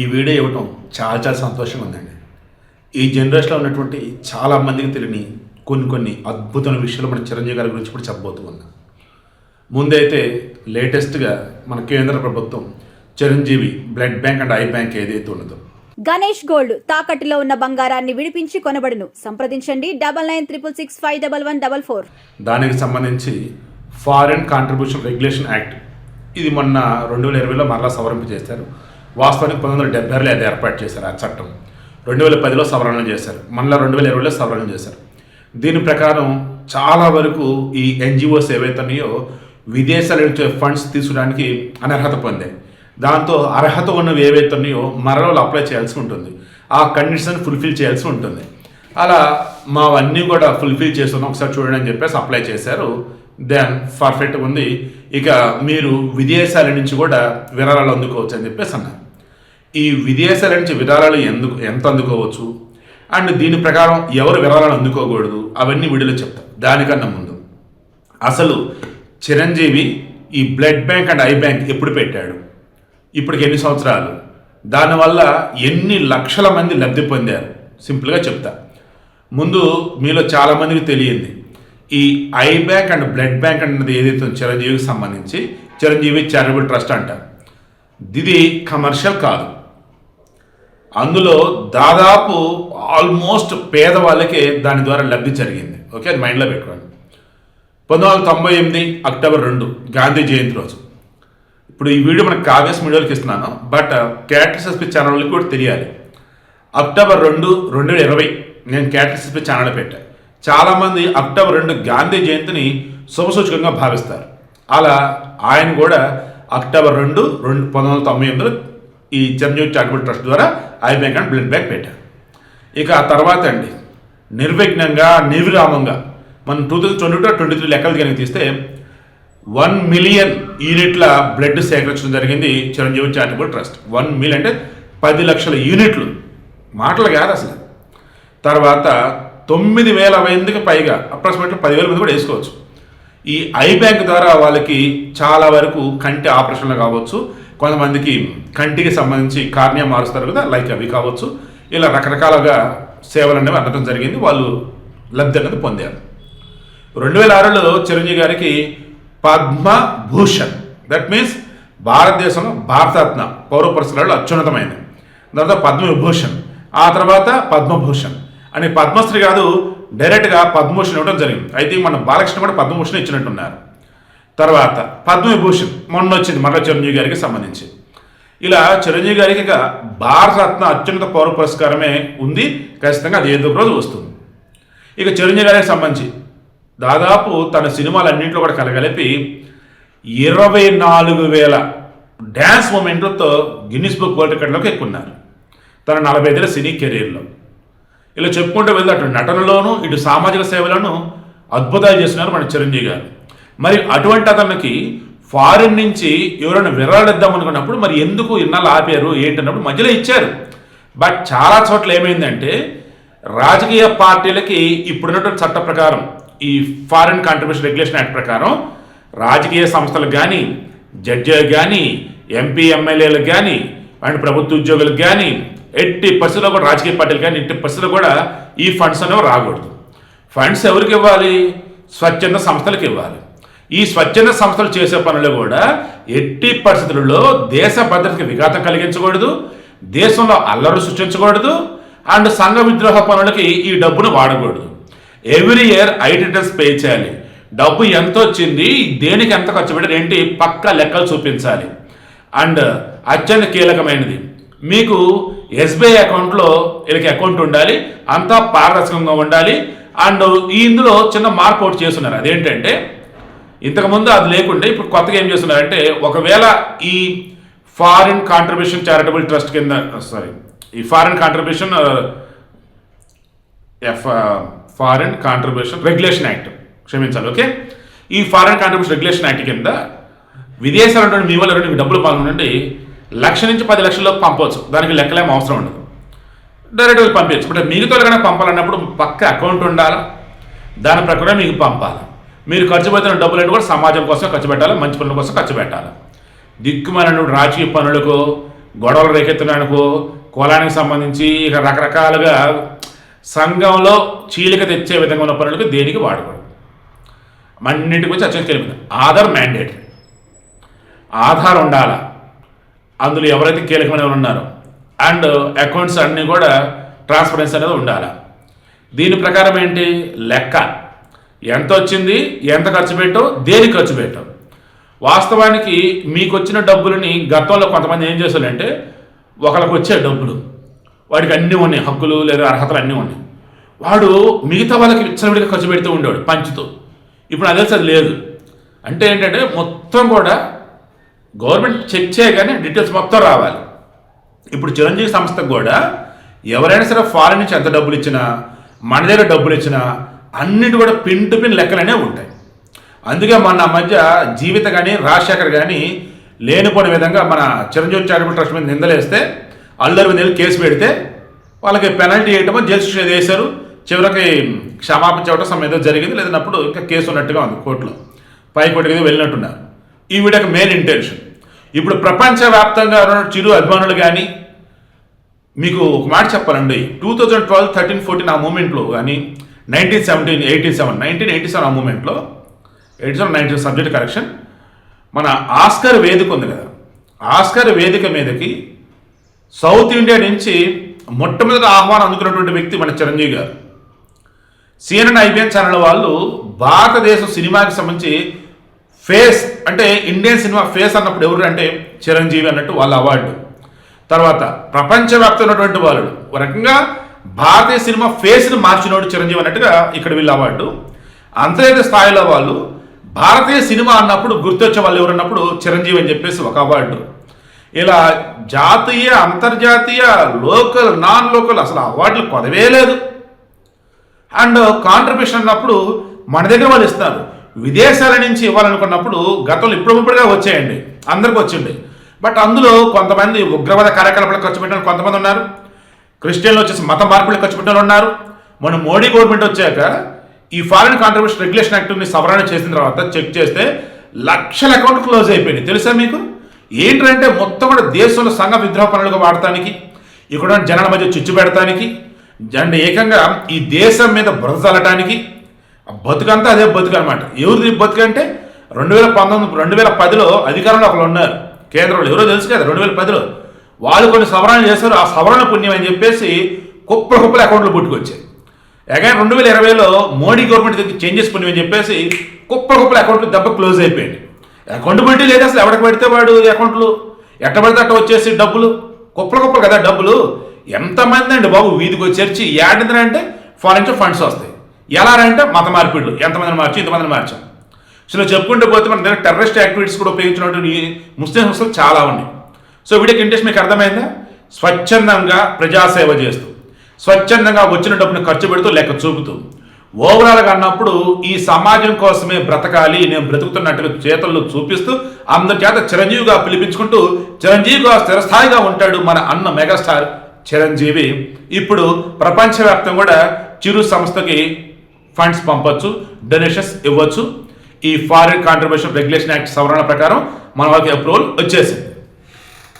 ఈ వీడియో ఇవ్వటం చాలా చాలా సంతోషంగా ఉందండి. ఈ జనరేషన్లో ఉన్నటువంటి చాలా మందికి తెలియని కొన్ని కొన్ని అద్భుతమైన విషయాలు మన చిరంజీవి గారి గురించి ఇప్పుడు చెప్పబోతూ ఉన్నాం. ముందైతే లేటెస్ట్గా మన కేంద్ర ప్రభుత్వం Chiranjeevi blood bank and eye bank ఏదైతే ఉన్నదో. గణేష్ గోల్డ్ తాకట్టులో ఉన్న బంగారాన్ని విడిపించి కొనబడును. సంప్రదించండి double nine triple six five double one double four. దానికి సంబంధించి ఫారెన్ కాంట్రిబ్యూషన్ రెగ్యులేషన్ యాక్ట్ ఇది మొన్న రెండు వేల ఇరవైలో మరలా సవరింపు చేశారు వాస్తవానికి పంతొమ్మిది వందల డెబ్బైలో అది ఏర్పాటు చేశారు ఆ చట్టం. రెండు వేల పదిలో సవరణలు చేశారు. మళ్ళీ రెండు వేల ఇరవైలో సవరణలు చేశారు. దీని ప్రకారం చాలా వరకు ఈ ఎన్జిఓస్ ఏవైతే ఉన్నాయో విదేశాల నుంచి ఫండ్స్ తీసుకోవడానికి అనర్హత పొందాయి. దాంతో అర్హత ఉన్నవి ఏవైతే ఉన్నాయో మరలో అప్లై చేయాల్సి ఉంటుంది. ఆ కండిషన్ ఫుల్ఫిల్ చేయాల్సి ఉంటుంది. అలా మావన్నీ కూడా ఫుల్ఫిల్ చేస్తున్నాం ఒకసారి చూడండి అని చెప్పేసి అప్లై చేశారు. దెన్ పర్ఫెక్ట్ ఉంది. ఇక మీరు విదేశాల నుంచి కూడా విరాళాలు అందుకోవచ్చు అని చెప్పేసి అన్నారు. ఈ విదేశాల నుంచి విరాళాలు ఎందుకు ఎంత అందుకోవచ్చు? అండ్ దీని ప్రకారం ఎవరు విరాళాలు అందుకోకూడదు? అవన్నీ వీడియోలో చెప్తా. దానికన్నా ముందు. అసలు చిరంజీవి ఈ blood bank and eye bank ఎప్పుడు పెట్టాడు? ఇప్పటికి ఎన్ని సంవత్సరాలు? దానివల్ల ఎన్ని లక్షల మంది లబ్ధి పొందారు? సింపుల్గా చెప్తా. ముందు మీలో చాలామందికి తెలియంది. ఈ eye bank and blood bank అన్నది ఏదైతే చిరంజీవికి సంబంధించి చిరంజీవి చారిటబుల్ ట్రస్ట్ అంటారు ఇది కమర్షియల్ కాదు. అందులో దాదాపు ఆల్మోస్ట్ పేదవాళ్ళకే దాని ద్వారా లబ్ధి జరిగింది. ఓకే అది మైండ్లో పెట్టుకోండి. పంతొమ్మిది వందల తొంభై ఎనిమిది అక్టోబర్ రెండు గాంధీ జయంతి రోజు. ఇప్పుడు ఈ వీడియో మనకు కావ్యస్ మీడియాలకు ఇస్తున్నాను బట్ క్యాటరిసెస్పి ఛానల్ కూడా తెలియాలి. అక్టోబర్ రెండు రెండు వేల ఇరవై నేను క్యాటరిసెస్పి ఛానల్ పెట్టాను చాలామంది అక్టోబర్ రెండు గాంధీ జయంతిని శుభసూచకంగా భావిస్తారు. అలా ఆయన కూడా అక్టోబర్ రెండు రెండు పంతొమ్మిది వందల తొంభై ఎనిమిదిలో ఈ చిరంజీవి చారిటబుల్ ట్రస్ట్ ద్వారా eye bank and blood bank పెట్టారు. ఇక ఆ తర్వాత అండి నిర్విఘ్నంగా నిర్విరామంగా మనం two thousand twenty two twenty three లెక్కలు కనుక తీస్తే వన్ మిలియన్ యూనిట్ల బ్లడ్ సేకరించడం జరిగింది Chiranjeevi charitable trust. One million అంటే పది లక్షల యూనిట్లు. మాటలు కాదు అసలు. తర్వాత తొమ్మిది వేల మందికి పైగా? అప్రాక్సిమేట్లీ పదివేల మంది కూడా వేసుకోవచ్చు. ఈ ఐ బ్యాంక్ ద్వారా వాళ్ళకి చాలా వరకు కంటి ఆపరేషన్లు కావచ్చు కొంతమందికి కంటికి సంబంధించి కార్నియా మారుస్తారు కదా లైక్ అవి కావచ్చు. ఇలా రకరకాలుగా సేవలు అనేవి అందడం జరిగింది వాళ్ళు లబ్ధి అనేది పొందారు. రెండు వేల ఆరులో చిరంజీవి గారికి పద్మభూషణ్ దట్ మీన్స్ భారతదేశంలో భారతరత్న పౌర పురస్కారాలు అత్యున్నతమైనది తర్వాత పద్మవిభూషణ్ ఆ తర్వాత పద్మభూషణ్ అని పద్మశ్రీ కాదు డైరెక్ట్గా పద్మభూషణ్ ఇవ్వడం జరిగింది. అయితే మన బాలకృష్ణ కూడా పద్మభూషణ్ ఇచ్చినట్టున్నారు. తర్వాత పద్మవిభూషణ్ మొన్న వచ్చింది మరల చిరంజీవి గారికి సంబంధించి ఇలా చిరంజీవి గారికి ఇక భారతరత్న అత్యున్నత పౌర పురస్కారమే ఉంది. ఖచ్చితంగా అది ఏదో ఒక రోజు వస్తుంది. ఇక చిరంజీవి గారికి సంబంధించి దాదాపు తన సినిమాలన్నింటిలో కూడా కలగలిపి ఇరవై నాలుగు వేల డ్యాన్స్ మూమెంట్లతో గిన్నిస్ బుక్ వరల్డ్ రికార్డులోకి ఎక్కున్నారు. తన నలభై ఐదుల సినీ కెరీర్లో. ఇలా చెప్పుకుంటూ వెళ్తే అటు నటనలోనూ ఇటు సామాజిక సేవలను అద్భుతాలు చేస్తున్నారు మన చిరంజీవి గారు. మరి అటువంటి అతనికి ఫారిన్ నుంచి ఎవరైనా విరాళిద్దాం అనుకున్నప్పుడు మరి ఎందుకు ఇన్నాళ్ళు ఆపారు ఏంటన్నప్పుడు మధ్యలో ఇచ్చారు. బట్ చాలా చోట్ల ఏమైందంటే రాజకీయ పార్టీలకి ఇప్పుడున్నటువంటి చట్ట ప్రకారం ఈ ఫారిన్ కాంట్రిబ్యూషన్ రెగ్యులేషన్ యాక్ట్ ప్రకారం రాజకీయ సంస్థలకు కానీ జడ్జీలకు కానీ ఎంపీ ఎమ్మెల్యేలకు కానీ అండ్ ప్రభుత్వ ఉద్యోగులకు కానీ ఎట్టి పరిస్థితుల్లో కూడా రాజకీయ పార్టీలు కానీ ఎట్టి పరిస్థితుల్లో కూడా ఈ ఫండ్స్ అనేవి రాకూడదు. ఫండ్స్ ఎవరికి ఇవ్వాలి? స్వచ్ఛంద సంస్థలకు ఇవ్వాలి. ఈ స్వచ్ఛంద సంస్థలు చేసే పనులు కూడా ఎట్టి పరిస్థితులలో దేశ భద్రతకి విఘాతం కలిగించకూడదు దేశంలో అల్లరు సృష్టించకూడదు అండ్ సంఘ విద్రోహ పనులకి ఈ డబ్బును వాడకూడదు. Every year IT returns pay చేయాలి. డబ్బు ఎంత వచ్చింది దేనికి ఎంత ఖర్చు పెట్టారు ఏంటి పక్క లెక్కలు చూపించాలి. అండ్ అత్యంత కీలకమైనది మీకు ఎస్బీఐ అకౌంట్లో వీళ్ళకి అకౌంట్ ఉండాలి అంతా పారదర్శకంగా ఉండాలి. అండ్ ఈ ఇందులో చిన్న మార్పు ఒకటి చేస్తున్నారు. అదేంటంటే ఇంతకుముందు అది లేకుంటే ఇప్పుడు కొత్తగా ఏం చేస్తున్నారంటే ఒకవేళ ఈ ఫారిన్ కాంట్రిబ్యూషన్ చారిటబుల్ ట్రస్ట్ కింద సారీ ఈ foreign contribution F foreign contribution regulation act క్షమించాలి ఓకే? ఈ ఫారిన్ కాంట్రిబ్యూషన్ రెగ్యులేషన్ యాక్ట్ కింద విదేశాల నుండి మీ వల్ల రెండు డబ్బులు పాల్గొనండి లక్ష నుంచి పది లక్షల్లో పంపవచ్చు దానికి లెక్కలేం అవసరం ఉండదు. డైరెక్ట్గా పంపించచ్చు. బట్ మిగతా కనుక పంపాలన్నప్పుడు పక్క అకౌంట్ ఉండాలా? దాని ప్రకారం మీకు పంపాలి? మీరు ఖర్చు పెట్టిన డబ్బులు అంటే కూడా సమాజం కోసం ఖర్చు పెట్టాలి? మంచి పనుల కోసం ఖర్చు పెట్టాలి? దిక్కుమాలిన రాజకీయ పనులకు గొడవలు రేకెత్తున్నానుకో కులానికి సంబంధించి ఇక రకరకాలుగా సంఘంలో చీలిక తెచ్చే విధంగా ఉన్న పనులకు దేనికి వాడకూడదు అన్నింటి గురించి అత్యంత తెలిపింది ఆధార్ మ్యాండేట్ ఆధార్ ఉండాలా? అందులో ఎవరైతే కీలకమైన ఉన్నారో. అండ్ అకౌంట్స్ అన్నీ కూడా ట్రాన్స్పరెన్సీ అనేది ఉండాలి. దీని ప్రకారం ఏంటి? లెక్క. ఎంత వచ్చింది? ఎంత ఖర్చు పెట్టాం దేనికి ఖర్చు పెట్టావు? వాస్తవానికి మీకు వచ్చిన డబ్బులని గతంలో కొంతమంది ఏం చేశారంటే ఒకరికి వచ్చే డబ్బులు. వాడికి అన్నీ ఉన్నాయి. హక్కులు లేదా అర్హతలు అన్నీ ఉన్నాయి. వాడు మిగతా వాళ్ళకి విచ్చలవిడిగా ఖర్చు పెడుతూ ఉండేవాడు పంచుతూ. ఇప్పుడు అదే అది లేదు. అంటే ఏంటంటే మొత్తం కూడా గవర్నమెంట్ చెక్ చేయగానే డీటెయిల్స్ మొత్తం రావాలి. ఇప్పుడు చిరంజీవి సంస్థకు కూడా ఎవరైనా సరే ఫారెన్ నుంచి ఎంత డబ్బులు ఇచ్చినా మన దగ్గర డబ్బులు ఇచ్చినా అన్నిటి కూడా పిన్ టు పిన్ లెక్కలనే ఉంటాయి. అందుకే మొన్న మధ్య జీవిత కానీ రాజశేఖర్ కానీ లేనిపోని విధంగా మన చిరంజీవి చారిటబుల్ ట్రస్ట్ మీద నిందలేస్తే అల్లరి మీద కేసు పెడితే వాళ్ళకి పెనల్టీ వేయటమో జైలు శిక్ష వేశారు. చివరికి క్షమాపణ చెప్పడం ఏదో జరిగింది. లేదన్నప్పుడు ఇంకా కేసు ఉన్నట్టుగా ఉంది కోర్టులో. పై ఏదో వెళ్ళినట్టున్నారు. ఈ మెయిన్ ఇంటెన్షన్ ఇప్పుడు ప్రపంచవ్యాప్తంగా ఉన్న చిరు అభిమానులు కానీ మీకు ఒక మాట చెప్పాలండి. Two thousand twelve thirteen fourteen ఆ మూమెంట్లో కానీ nineteen seventeen eighty seven nineteen eighty seven ఆ మూమెంట్లో eighty seven nineteen subject correction మన ఆస్కర్ వేదిక ఉంది కదా. ఆస్కర్ వేదిక మీదకి సౌత్ ఇండియా నుంచి మొట్టమొదటి ఆహ్వానం అందుకున్నటువంటి వ్యక్తి మన చిరంజీవి గారు. సిఎన్ఎన్ ఐబిఎన్ ఛానల్ వాళ్ళు భారతదేశం సినిమాకి సంబంధించి ఫేస్ అంటే ఇండియన్ సినిమా ఫేస్ అన్నప్పుడు ఎవరు అంటే చిరంజీవి అన్నట్టు వాళ్ళ అవార్డు. తర్వాత ప్రపంచవ్యాప్తంగా ఉన్నటువంటి వాళ్ళు. ఒక రకంగా భారతీయ సినిమా ఫేస్ని మార్చినోడు చిరంజీవి అన్నట్టుగా ఇక్కడ వీళ్ళ అవార్డు. అంతర్జాతీయ స్థాయిలో వాళ్ళు భారతీయ సినిమా అన్నప్పుడు గుర్తొచ్చే వాళ్ళు ఎవరున్నప్పుడు చిరంజీవి అని చెప్పేసి ఒక అవార్డు. ఇలా జాతీయ అంతర్జాతీయ లోకల్ నాన్ లోకల్ అసలు అవార్డులు కొదవే లేదు. అండ్ కాంట్రిబ్యూషన్ అన్నప్పుడు మన దగ్గర వాళ్ళు ఇస్తారు. విదేశాల నుంచి ఇవ్వాలనుకున్నప్పుడు గతంలో ఇప్పుడు ఇప్పుడుగా వచ్చాయండి. అందరికి వచ్చిండే బట్ అందులో కొంతమంది ఉగ్రవాద కార్యకలాపాలకు ఖర్చు పెట్టిన కొంతమంది ఉన్నారు. క్రిస్టియన్లు వచ్చేసి మత మార్పులకు ఖర్చు పెట్టిన వాళ్ళు ఉన్నారు. మన మోడీ గవర్నమెంట్ వచ్చాక ఈ ఫారిన్ కాంట్రిబ్యూషన్ రెగ్యులేషన్ యాక్ట్ని సవరణ చేసిన తర్వాత చెక్ చేస్తే లక్షల అకౌంట్ క్లోజ్ అయిపోయింది తెలుసా మీకు? ఏంటంటే మొత్తం కూడా దేశంలో సంఘ విద్రోహ పనులుగా వాడటానికి ఇక్కడ జనాల మధ్య చిచ్చు పెడటానికి అండ్ ఏకంగా ఈ దేశం మీద బురద చల్లటానికి బతుకంతా అదే బతుకు అనమాట ఎవరిది బతుకు అంటే రెండు వేల పంతొమ్మిది రెండు వేల పదిలో అధికారంలో ఒకరు ఉన్నారు. కేంద్రంలో. ఎవరో తెలుసు కదా రెండు వేల పదిలో. వాళ్ళు కొన్ని సవరణలు చేశారు. ఆ సవరణ పుణ్యం అని చెప్పేసి కుప్పల కుప్పల అకౌంట్లు పుట్టుకొచ్చాయి. అగైన్ రెండు వేల ఇరవైలో మోడీ గవర్నమెంట్ దగ్గర చేంజెస్ పుణ్యం అని చెప్పేసి కుప్పల కుప్పల అకౌంట్లు దెబ్బ క్లోజ్ అయిపోయింది. అకౌంటబిలిటీ లేదు అసలు ఎవరికి పెడితే వాడు అకౌంట్లు? ఎట్ట పడితే అట్ట వచ్చేసి డబ్బులు. కుప్పల కుప్పలు కదా డబ్బులు. ఎంతమంది అండి బాబు వీధికి వచ్చేర్చి ఏడంటే అంటే ఫారెన్ నుంచి ఫండ్స్ వస్తాయి. ఎలా అంటే మత మార్పిడులు. ఎంతమందిని మార్చి? ఇంతమందిని మార్చాం. సో ఇలా చెప్పుకుంటూ పోతే మన దగ్గర టెర్రరిస్ట్ యాక్టివిటీస్ కూడా ఉపయోగించినటువంటి ముస్లిం సంస్థలు చాలా ఉన్నాయి. సో వీడియోకి ఇంట్రెస్ట్ మీకు అర్థమైందా? స్వచ్ఛందంగా ప్రజాసేవ చేస్తూ స్వచ్ఛందంగా వచ్చిన డబ్బును ఖర్చు పెడుతూ లెక్క చూపుతూ. ఓవరాల్గా అన్నప్పుడు ఈ సమాజం కోసమే బ్రతకాలి నేను బ్రతుకుతున్నట్టుగా చేతుల్లో చూపిస్తూ అందరి చేత చిరంజీవిగా పిలిపించుకుంటూ చిరంజీవిగా స్థిరస్థాయిగా ఉంటాడు మన అన్న మెగాస్టార్ చిరంజీవి. ఇప్పుడు ప్రపంచవ్యాప్తం కూడా చిరు సంస్థకి ఫండ్స్ పంపొచ్చు డొనేషన్స్ ఇవ్వచ్చు. ఈ ఫారిన్ కాంట్రిబ్యూషన్ రెగ్యులేషన్ యాక్ట్ సవరణ ప్రకారం మన వాళ్ళకి అప్రూవల్ వచ్చేసింది.